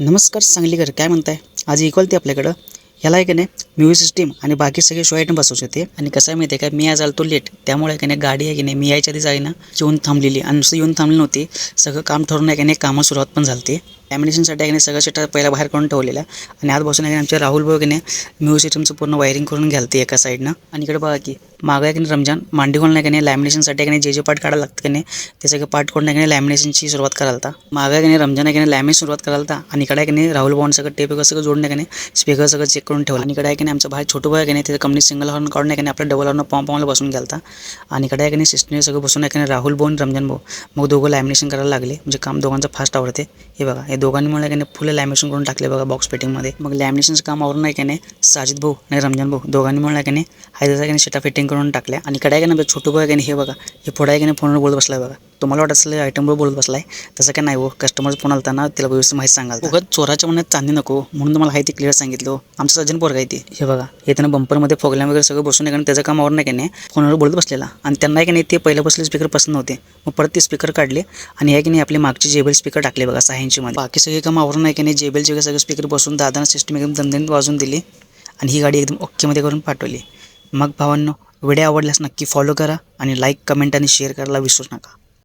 नमस्कार सांगलीकर काय म्हणताय? आज इक्वल ते आपल्याकडं. ह्याला आहे की नाही म्युझिक सिस्टीम आणि बाकी सगळे शो आयटम बसवायचे होते आणि कसं आहे माहिती आहे का मी आज आलतो लेट त्यामुळे की नाही गाडी आहे की नाही मी यायच्या आधी जाई ना येऊन थांबलेली आणि नुसतं येऊन थांबली नव्हती सगळं काम ठरून आहे की नाही कामं सुरुवात पण झाली लॅमिनेशनसाठी आहे सगळं शेटा पहिला बाहेर करून ठेवलेलं आणि आज बसून आहे आमच्या राहुल भाऊ की नाही म्युझिक सिस्टमचं पूर्ण वायरिंग करून घालते एका साईडनं आणि इकडे बघा की मागं आहे की नाही रमजान मांडीकोण नाही की नाही लॅमिनेशनसाठी आहे की नाही जे जे पार्ट काढायला लागतं की नाही ते सगळं पार्ट करून नाही लॅमिनेशनची सुरुवात करायला होता मागं आहे की नाही रमजान आहे की नाही लॅमिनेशन सुरुवात करायला होता आणि इकडे आहे की नाही राहुल भाऊन सगळं टेप वगैरे सगळं जोडून आहे की नाही स्पीकर सगळं चेक करून ठेवलं आणि इकडे आहे की नाही आमचा भाई छोटू भाई आहे की नाही तिथे कंपनी सिंगल हॉर्न काढून आहे की नाही आपल्या डबल हॉर्न पॉम पॉमला बसून गेलता आणि इकडे आहे की नाही सिस्टरने सगळं बसून आहे की नाही राहुल भाऊ रमजान भाऊ मग दोघं लॅमिनेशन करायला लागले म्हणजे काम दोघांचं फास्ट आवडते हे बघा हे दोघांमुळे आहे की नाही फुलं लॅमिनेशन करून टाकले बघा बॉक्स पेटिंगमध्ये मग लॅमिनेशनचं काम आवरून आहे की नाही साजिद भाऊ आणि रमजान भाऊ दोघांनी मिळून की नाही हायदाचा की नाही शेटा फिटिंग करून टाकल्या आणि इकडे आहे की नाही छोटू भाऊ आहे की नाही हे बघा हे पुढे आहे की नाही फोनवर बोलत बसला बघा तुम्हाला वाटत असलं आयटमवर बोलत बसलाय तसं काय नाही हो. कस्टमर फोन आलता ना त्याला व्यवस्थित माहिती सांगाल उगाच चोराच्या मनात चांदी नको म्हणून तुम्हाला हाय ते क्लिअर सांगितलं हो. आमचं सज्जन पोरगा आहे ते. हे बघा हे त्यांना बंपरमध्ये फोगल्या वगैरे सगळं बसून कारण त्याचं काम आहे की नाही? फोनवर बोलत बसलेला. आणि त्यांना की नाही ते पहिल्या बसले स्पीकर पसंत नव्हते. मग परत ते स्पीकर काढले आणि आहे की नाही आपले मागचे जेबेल स्पीकर टाकले बघा सहा इंचमध्ये बाकी सगळे काम आवरून आहे की नाही जेबेलचे वगैरे सगळे स्पीकर बसून दादानं सिस्टम एकदम दणदणीत वाजून दिली आणि ही गाडी एकदम ओकेमध्ये करून पाठवली. मग भावांनो व्हिडिओ आवडल्यास नक्की फॉलो करा आणि लाईक कमेंट आणि शेअर करायला विसरू नका.